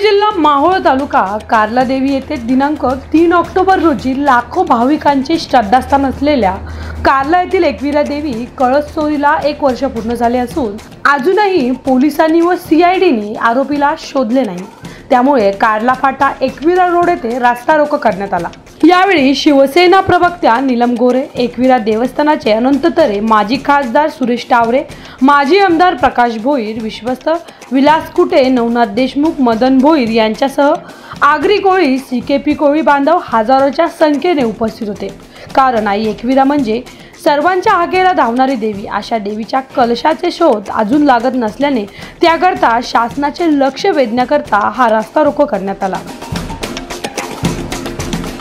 जिल्हा माहोळ तालुका कार्ला देवी येथे दिनांक तीन ऑक्टोबर रोजी लाखो भाविकांचे श्रद्धास्थान असलेल्या कार्ला येथील एकविरा देवी कळस चोरीला एक वर्ष पूर्ण झाले असून अजूनही पोलिसांनी व सीआयडीने आरोपीला शोधले नाही. त्यामुळे कार्ला फाटा एकविरा रोड येथे रास्ता रोको करण्यात आला. यावेळी शिवसेना प्रवक्त्या नीलम गोरे एकविरा देवस्थानाचे अनंत तरे माजी खासदार सुरेश टावरे माजी आमदार प्रकाश भोईर विश्वस्त विलास कुटे नवनाथ देशमुख मदन भोईर यांच्यासह Agri Koli C K P Koli बांधव हजारोच्या संख्येने उपस्थित होते. कारण आई एकविरा म्हणजे सर्वांच्या हाकेला धावणारी देवी. अशा देवीच्या कलशाचे शोध अजून लागत नसल्याने त्याकरता शासनाचे लक्ष वेधण्याकरता हा रास्ता रोको करण्यात आला.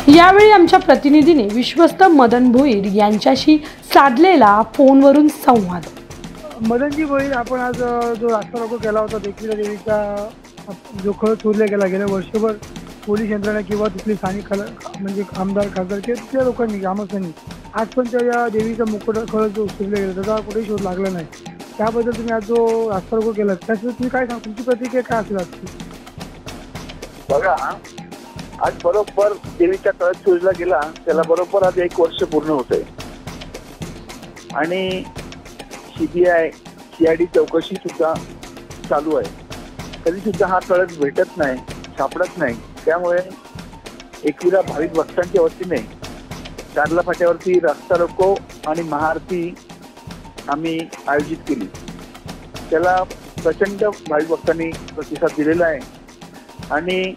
यावेळी आमच्या प्रतिनिधीने विश्वस्त मदन भोईर यांच्याशी साधलेला फोनवरून संवाद. मदनजी भोईर आपण आज जो रास्ता रोको केला होता देखील देवीचा जो खळ चोरला गेला गेल्या वर्षभर पोलीस यंत्रणा किंवा तिथली स्थानिक खल म्हणजे आमदार खासदार किंवा तिथल्या लोकांनी ग्रामस्थांनी आज पण त्या या देवीचा मुकुट खळ जो चोरला गेला त्याचा कुठेही शोध लागला नाही. त्याबद्दल तुम्ही आज जो रास्ता रोको केला त्याचं तुम्ही काय सांग तुमची प्रतिक्रिया काय असेल आजची? बघा आज बरोबर देवीच्या कळत शोधला गेला त्याला बरोबर आज एक वर्ष पूर्ण होत आणि सीबीआय सीआयडी चौकशी सुद्धा चालू आहे. तरी सुद्धा हा कळत भेटत नाही सापडत नाही. त्यामुळे एकविरा भाविक भक्तांच्या वतीने चारला फाट्यावरती रास्ता रोको आणि महाआरती आम्ही आयोजित केली. त्याला प्रचंड भाविक भक्तांनी प्रतिसाद दिलेला आहे. आणि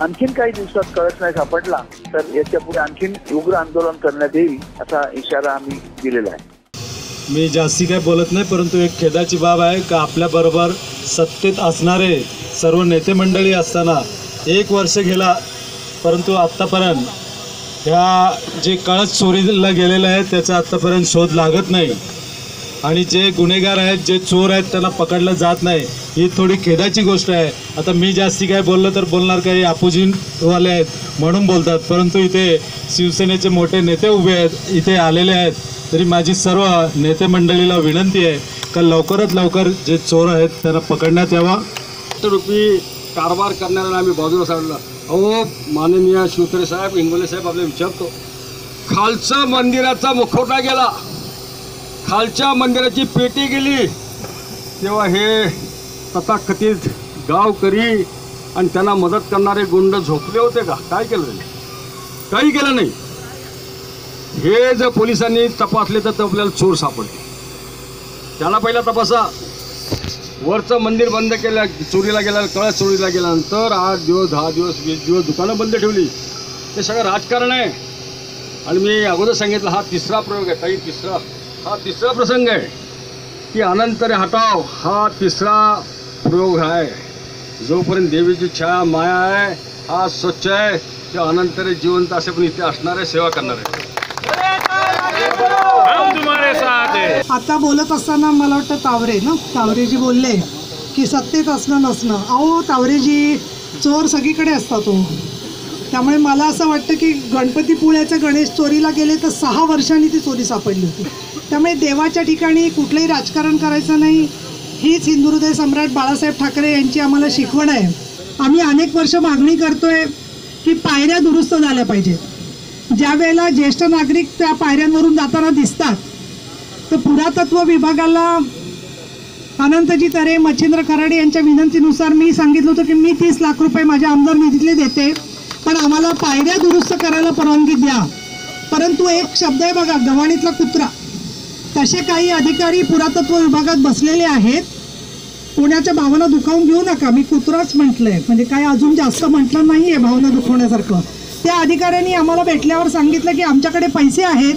आणखीन काही दिवसात कळत नाही सापडला तर याच्यापुढे आणखीन उग्र आंदोलन करण्यात येईल असा इशारा आम्ही दिलेला आहे. मी जास्ती काय बोलत नाही परंतु एक खेदाची बाब आहे का आपल्याबरोबर सत्तेत असणारे सर्व नेते मंडळी असताना एक वर्ष गेला परंतु आत्तापर्यंत ह्या जे कळत चोरीला गेलेलं आहे त्याचा आत्तापर्यंत शोध लागत नाही. आणि जे गुन्हेगार आहेत जे चोर आहेत त्यांना पकडलं जात नाही. ही थोडी खेदाची गोष्ट आहे. आता मी जास्ती काय बोललं तर बोलणार काही आपुजीवाले आहेत म्हणून बोलतात. परंतु इथे शिवसेनेचे मोठे नेते उभे आहेत इथे आलेले आहेत. तरी माझी सर्व नेते मंडळीला विनंती आहे का लवकरात लवकर जे चोर आहेत त्यांना पकडण्यात यावा. रुपी कारभार करणाऱ्याला आम्ही बाजूला साडला अहो माननीय शिवतरे साहेब इंगोले साहेब आपल्याला विचारतो. खालचा मंदिराचा मुखवटा गेला. खालच्या मंदिराची पेटी गेली. तेव्हा हे तथाकथित गावकरी आणि त्यांना मदत करणारे गुंड झोपले होते का? काय केलं त्यांनी? काही केलं नाही. हे जर पोलिसांनी तपासले तर आपल्याला चोर सापडले त्याला पहिला तपासा. वरचं मंदिर बंद केलं चोरीला गेला कळस चोरीला गेल्यानंतर आठ दिवस दहा दिवस वीस दिवस दुकानं बंद ठेवली. ते सगळं राजकारण आहे. आणि मी अगोदर सांगितलं हा तिसरा प्रयोग आहे. ताई तिसरा हा तिसरा प्रसंग आहे की अनंतरे हटाव हा तिसरा प्रयोग आहे. जोपर्यंत देवीची छाया माया आहे हा स्वच्छ आहे ते अनंतरे जिवंत असे पण इथे असणार आहे सेवा करणार आहे. आता बोलत असताना मला वाटतं तावरे ना? तावरेजी बोलले की सत्तेत असणं नसणं. अहो तावरेजी चोर सगळीकडे असतात तो. त्यामुळे मला असं वाटतं की गणपतीपुळ्याच्या गणेश चोरीला गेले तर सहा वर्षांनी ती चोरी सापडली होती. त्यामुळे देवाच्या ठिकाणी कुठलंही राजकारण करायचं नाही. हीच हिंदुहृदय सम्राट बाळासाहेब ठाकरे यांची आम्हाला शिकवण आहे. आम्ही अनेक वर्ष मागणी करतोय की पायऱ्या दुरुस्त झाल्या पाहिजेत. ज्या वेळेला ज्येष्ठ नागरिक त्या पायऱ्यांवरून जाताना दिसतात तर पुरातत्व विभागाला अनंतजी तरे मच्छिंद्र खराडे यांच्या विनंतीनुसार मी सांगितलं होतं की मी तीस लाख रुपये माझ्या आमदार निधीतले देते पण आम्हाला पायऱ्या दुरुस्त करायला परवानगी द्या. परंतु एक शब्द आहे बघा गव्हाणीतला कुत्रा. तसे काही अधिकारी पुरातत्व विभागात बसलेले आहेत. पुण्याच्या भावना दुखावून घेऊ नका. मी कुत्राच म्हटलंय. म्हणजे काय अजून जास्त म्हटलं नाही आहे भावना दुखवण्यासारखं. त्या अधिकाऱ्यांनी आम्हाला भेटल्यावर सांगितलं की आमच्याकडे पैसे आहेत.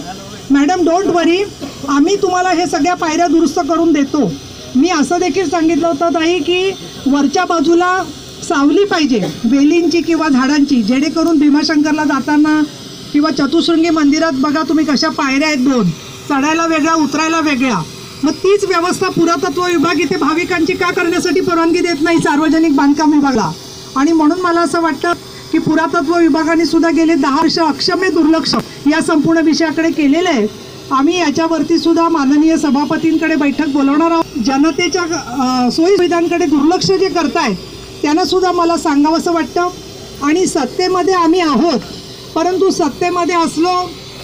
Madam don't worry. आम्ही तुम्हाला हे सगळ्या पायऱ्या दुरुस्त करून देतो. मी असं देखील सांगितलं होतं ताई की वरच्या बाजूला सावली पाहिजे. वेलींची किंवा झाडांची. जेणेकरून भीमाशंकरला जाताना किंवा चतुशृंगी मंदिरात बघा तुम्ही कशा पायऱ्या आहेत दोन. चढायला वेगळ्या उतरायला वेगळ्या मग तीच व्यवस्था पुरातत्व विभाग इथे भाविकांची का करण्यासाठी परवानगी देत नाही सार्वजनिक बांधकाम विभागाला? आणि म्हणून मला असं वाटतं की पुरातत्व विभागाने सुद्धा गेले दहा वर्ष अक्षम्य दुर्लक्ष या संपूर्ण विषयाकडे केलेलं आहे. आम्ही याच्यावरती सुद्धा माननीय सभापतींकडे बैठक बोलवणार आहोत. जनतेच्या सोयीसुविधांकडे दुर्लक्ष जे करतायत त्यांना सुद्धा मला सांगावंसं वाटतं. आणि सत्तेमध्ये आम्ही आहोत. परंतु सत्तेमध्ये असलो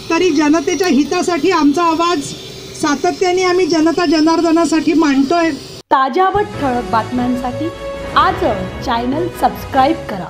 तरी जनतेच्या हितासाठी आमचा आवाज सातत्याने आम्ही जनता जनार्दनासाठी मांडतोय. ताज्या व ठळक बातम्यांसाठी आज चॅनल सबस्क्राईब करा.